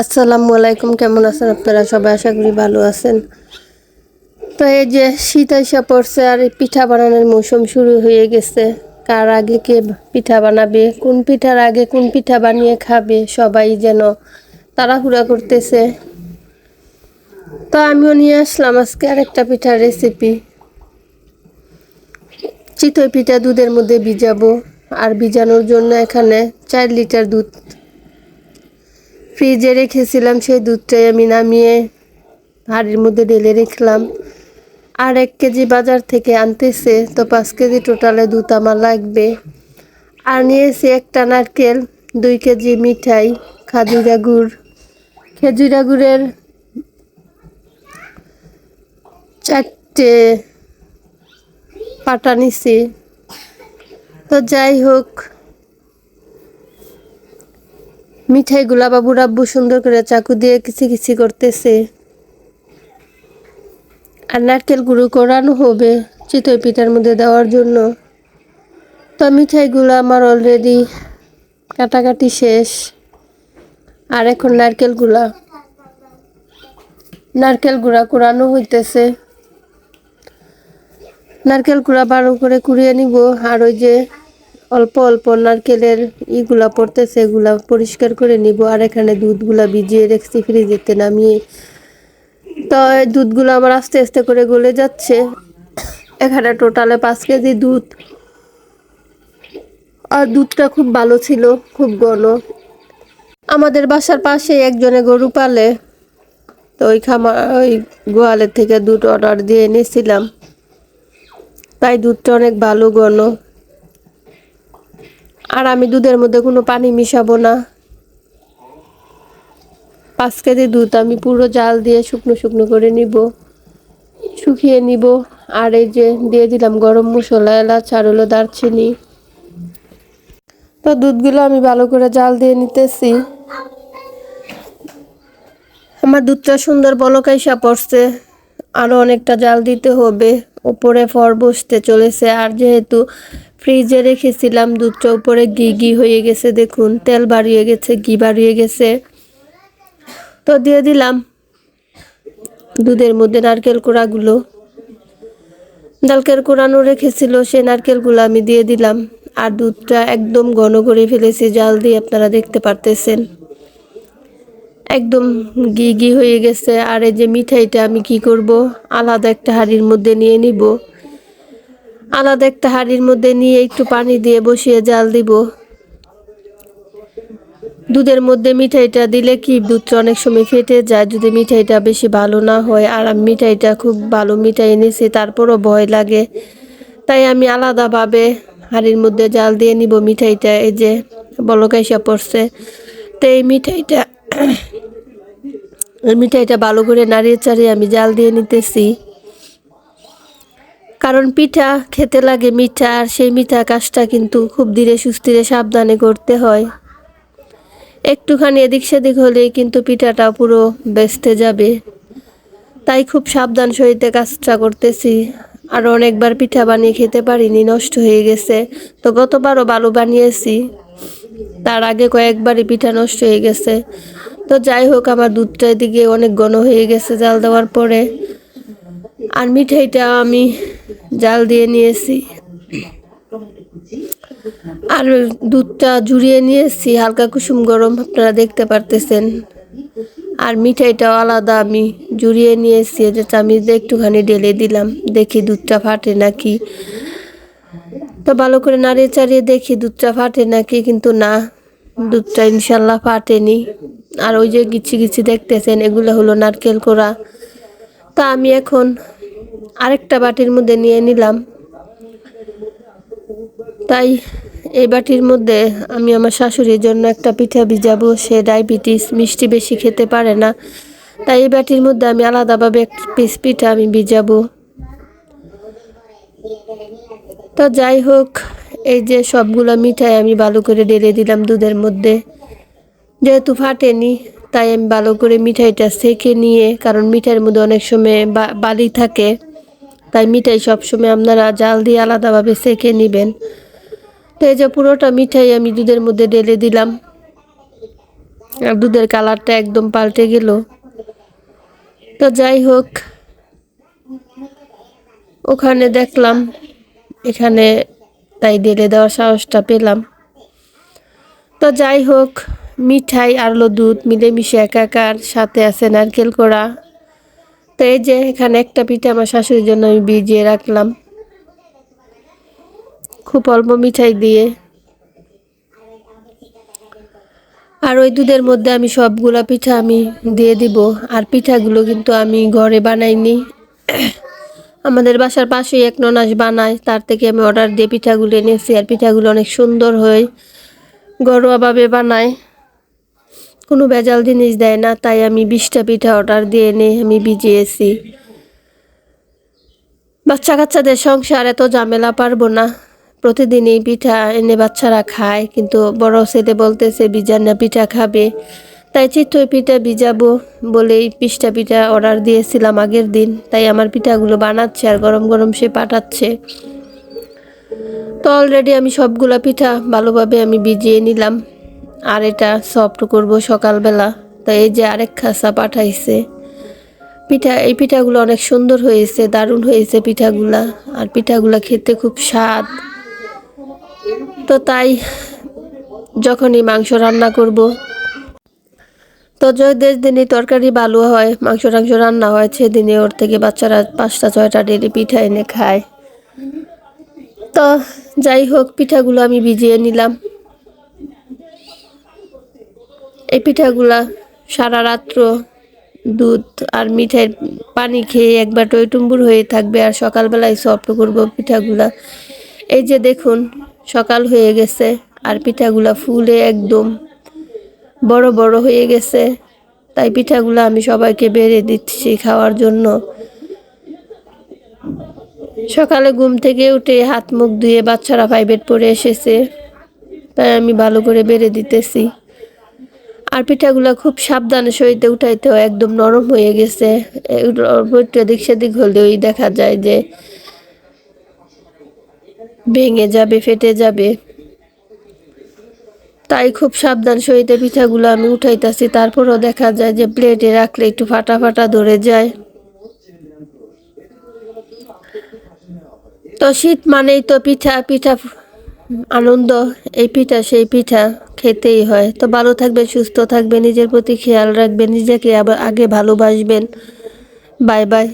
আসসালামু আলাইকুম, কেমন আছেন আপনারা? সবাই আশা করি ভালো আছেন। তো এই যে শীত এসে পড়ছে আর পিঠা বানানোর মৌসুম শুরু হয়ে গেছে। কার আগে কে পিঠা বানাবে, কোন পিঠার আগে কোন পিঠা বানিয়ে খাবে, সবাই যেন তাড়াহুড়া করতেছে। তো আমিও নিয়ে আসলাম আজকে আরেকটা পিঠার রেসিপি চিতই পিঠা দুধের মধ্যে ভিজাবো। আর ভিজানোর জন্য এখানে চার লিটার দুধ ফ্রিজে রেখেছিলাম, সেই দুধটাই আমি নামিয়ে হাড়ির মধ্যে ঢেলে রাখলাম। আর এক কেজি বাজার থেকে আনতেছে, তো পাঁচ কেজি টোটালে দুধ আমার লাগবে। আর নিয়েছি একটা নারকেল, দুই কেজি মিঠাই, খাজুরা গুড় খেজুরা গুড়ের চারটে পাটা নিছি। তো যাই হোক মিঠাইগুলা বাবু রাব্বু সুন্দর করে চাকু দিয়ে কিচি কিচি করতেছে। আর নারকেল গুঁড়ো করানো হবে চিতই পিঠার মধ্যে দেওয়ার জন্য। তো মিঠাইগুলো আমার অলরেডি কাটাকাটি শেষ। আর এখন নারকেলগুলা নারকেল গুঁড়া কুড়ানো হইতেছে। নারকেল গুঁড়া বারো করে কুড়িয়ে নিব। আর ওই যে অল্প অল্প নারকেলের ইগুলা পড়তেছে এগুলা পরিষ্কার করে নিব। আর এখানে দুধগুলা ভিজিয়ে রেখেছি, ফ্রিজেতে নামিয়ে। তো দুধগুলো আমার আস্তে আস্তে করে গলে যাচ্ছে। এখানে টোটালে পাঁচ কেজি দুধ। আর দুধটা খুব ভালো ছিল, খুব ঘন। আমাদের বাসার পাশে একজনে গরু পালে। তো ওই খামার ওই গোয়ালের থেকে দুধ অর্ডার দিয়ে এনেছিলাম। তাই দুধটা অনেক ভালো, ঘন। আর আমি দুধের মধ্যে কোনো পানি মিশাবো না। পাঁচ কেজি দুধ আমি পুরো জাল দিয়ে শুকনো শুকনো করে নিব। শুকিয়ে নিব। আর এই যে দিয়ে দিলাম গরম মশলা, এলাচ, আর হলো দারচিনি। তো দুধগুলো আমি ভালো করে জাল দিয়ে নিতেছি। আমার দুধটা সুন্দর বলকাইসা পড়ছে। আরও অনেকটা জাল দিতে হবে। উপরে ফর বসতে চলেছে। আর যেহেতু ফ্রিজে রেখেছিলাম, দুধটা উপরে ঘি ঘি হয়ে গেছে, দেখুন, তেল বাড়িয়ে গেছে, ঘি বাড়িয়ে গেছে। তো দিয়ে দিলাম দুধের মধ্যে নারকেল কোড়াগুলো। নারকেল কোড়ানো রেখেছিল সে নারকেলগুলো আমি দিয়ে দিলাম। আর দুধটা একদম ঘন করে ফেলেছি, জাল দিয়ে আপনারা দেখতে পারতেছেন। একদম ঘি ঘি হয়ে গেছে, আর এই যে মিঠাইটা আমি কি করব, আলাদা একটা হাঁড়ির মধ্যে নিয়ে নিব। আলাদা একটা হাঁড়ির মধ্যে নিয়ে একটু পানি দিয়ে বসিয়ে জাল দিব। দুধের মধ্যে মিঠাইটা দিলে কি দুধটা অনেক সময় ফেটে যায়, যদি মিঠাইটা বেশি ভালো না হয়। আর আমি মিঠাইটা খুব ভালো মিঠাই এনেছি, তারপরও ভয় লাগে। তাই আমি আলাদাভাবে হাঁড়ির মধ্যে জাল দিয়ে নিব মিঠাইটা, এই যে বলকাইসা পড়ছে। তো এই মিঠাইটা মিঠাইটা ভালো করে নাড়িয়ে চাড়িয়ে আমি জাল দিয়ে নিতেছি। কারণ পিঠা খেতে লাগে মিঠা, আর সেই মিঠা কাজটা কিন্তু খুব ধীরে সুস্থিরে সাবধানে করতে হয়। একটুখানি এদিক সেদিক হলেই কিন্তু পিঠাটা পুরো বেসতে যাবে। তাই খুব সাবধান সহিতে কাজটা করতেছি। আর অনেকবার পিঠা বানিয়ে খেতে পারিনি, নষ্ট হয়ে গেছে। তো গতবারও বালু বানিয়েছি। তার আগে কয়েকবারই পিঠা নষ্ট হয়ে গেছে। তো যাই হোক, আমার দুধটা এদিকে অনেক ঘন হয়ে গেছে জাল দেওয়ার পরে। আর মিঠাইটা আমি জাল দিয়ে নিয়েছি। আর দুধটা জুড়িয়ে নিয়েছি, হালকা কুসুম গরম, আপনারা দেখতে পারতেছেন। আর মিঠাইটাও আলাদা আমি জুড়িয়ে নিয়েছি যে চামিচ দিয়ে একটুখানি ঢেলে দিলাম, দেখি দুধটা ফাটে নাকি। তো ভালো করে নাড়িয়ে চাড়িয়ে দেখি দুধটা ফাটে নাকি, কিন্তু না, দুধটা ইনশাল্লাহ ফাটেনি। আর ওই যে গিচ্ছি গিচ্ছি দেখতেছেন, এগুলো হলো নারকেল কোড়া। তা আমি এখন আরেকটা বাটির মধ্যে নিয়ে নিলাম। তাই এই বাটির মধ্যে আমি আমার শাশুড়ির জন্য একটা পিঠা ভিজাবো, সে ডায়াবেটিস, মিষ্টি বেশি খেতে পারে না। তাই এই বাটির মধ্যে আমি আলাদাভাবে এক পিস পিঠা আমি ভিজাবো। তো যাই হোক, এই যে সবগুলো মিঠাই আমি ভালো করে ঢেলে দিলাম দুধের মধ্যে। যেহেতু ফাটেনি, তাই আমি ভালো করে মিঠাইটা সেঁকে নিয়ে, কারণ মিঠাইয়ের মধ্যে অনেক সময় বালি থাকে। তাই মিঠাই সবসময় আপনারা জাল দিয়ে আলাদাভাবে সেঁকে নেবেন। তো এই যে পুরোটা মিঠাই আমি দুধের মধ্যে ঢেলে দিলাম। আর দুধের কালারটা একদম পাল্টে গেল। তো যাই হোক, ওখানে দেখলাম, এখানে তাই ঢেলে দেওয়ার সাহসটা পেলাম। তো যাই হোক, মিঠাই আর হলো দুধ মিলেমিশে একাকার সাথে আছে নারকেল করা তো এই যে এখানে একটা পিঠা আমার শাশুড়ির জন্য আমি ভিজিয়ে রাখলাম। খুব অল্প মিঠাই দিয়ে। আর ওই দুধের মধ্যে আমি সবগুলা পিঠা আমি দিয়ে দিব। আর পিঠাগুলো কিন্তু আমি ঘরে বানাইনি। আমাদের বাসার পাশেই এক ননাস বানায়, তার থেকে আমি অর্ডার দিয়ে পিঠাগুলো এনেছি। আর পিঠাগুলো অনেক সুন্দর হয়, ঘরোয়াভাবে বানায়। কোনো ভেজাল জিনিস দেয় না, তাই আমি বিশটা পিঠা অর্ডার দিয়ে এনে আমি ভিজিয়েছি। বাচ্চা কাচ্চাদের সংসার, এত ঝামেলা পারব না। প্রতিদিনই পিঠা এনে বাচ্চারা খায়, কিন্তু বড় ছেলে বলতেছে বিজার না, পিঠা খাবে। তাই চিত্তই পিঠা ভিজাবো বলেই পিঠা পিঠা অর্ডার দিয়েছিলাম আগের দিন। তাই আমার পিঠাগুলো বানাচ্ছে আর গরম গরম সে পাঠাচ্ছে। তো অলরেডি আমি সবগুলা পিঠা ভালোভাবে আমি ভিজিয়ে নিলাম। আর এটা সফট করব সকালবেলা। তো এই যে আরেক খাসা পাঠাইছে। পিঠা, এই পিঠাগুলো অনেক সুন্দর হয়েছে, দারুণ হয়েছে পিঠাগুলা। আর পিঠাগুলা খেতে খুব স্বাদ। তো তাই যখনই মাংস রান্না করব, তো যে দিনই তরকারি ভালো হয়, মাংস টাংস রান্না হয় সেদিনে ওর থেকে বাচ্চারা পাঁচটা, ছয়টা ডেলি পিঠা এনে খায়। তো যাই হোক, পিঠাগুলো আমি ভিজিয়ে নিলাম। এই পিঠাগুলা সারা রাত্র দুধ আর মিঠাইয়ের পানি খেয়ে একবার টইটুম্বুর হয়ে থাকবে আর সকালবেলায় সফট করব পিঠাগুলা। এই যে দেখুন, সকাল হয়ে গেছে আর পিঠাগুলা ফুলে একদম বড় বড় হয়ে গেছে। তাই পিঠাগুলো আমি সবাইকে বেড়ে দিচ্ছি খাওয়ার জন্য। সকালে ঘুম থেকে উঠে হাত মুখ ধুয়ে বাচ্চারা প্রাইভেট পড়ে এসেছে, তাই আমি ভালো করে বেড়ে দিতেছি। আর পিঠাগুলো খুব সাবধানে সইতে উঠাইতে হয় একদম নরম হয়ে গেছে। একটু এদিক সেদিক হলেই দেখা যায় যে ভেঙে যাবে, ফেটে যাবে। তাই খুব সাবধান সহিতে পিঠাগুলো আমি উঠাইতেছি। তারপরও দেখা যায় যে প্লেটে রাখলে একটু ফাটা ফাটা ধরে যায়। তো শীত মানেই তো পিঠা পিঠা আনন্দ। এই পিঠা, সেই পিঠা। খেতেই হয়। তো ভালো থাকবেন, সুস্থ থাকবেন, নিজের প্রতি খেয়াল রাখবেন, নিজেকে আবার আগে ভালোবাসবেন। Bye bye.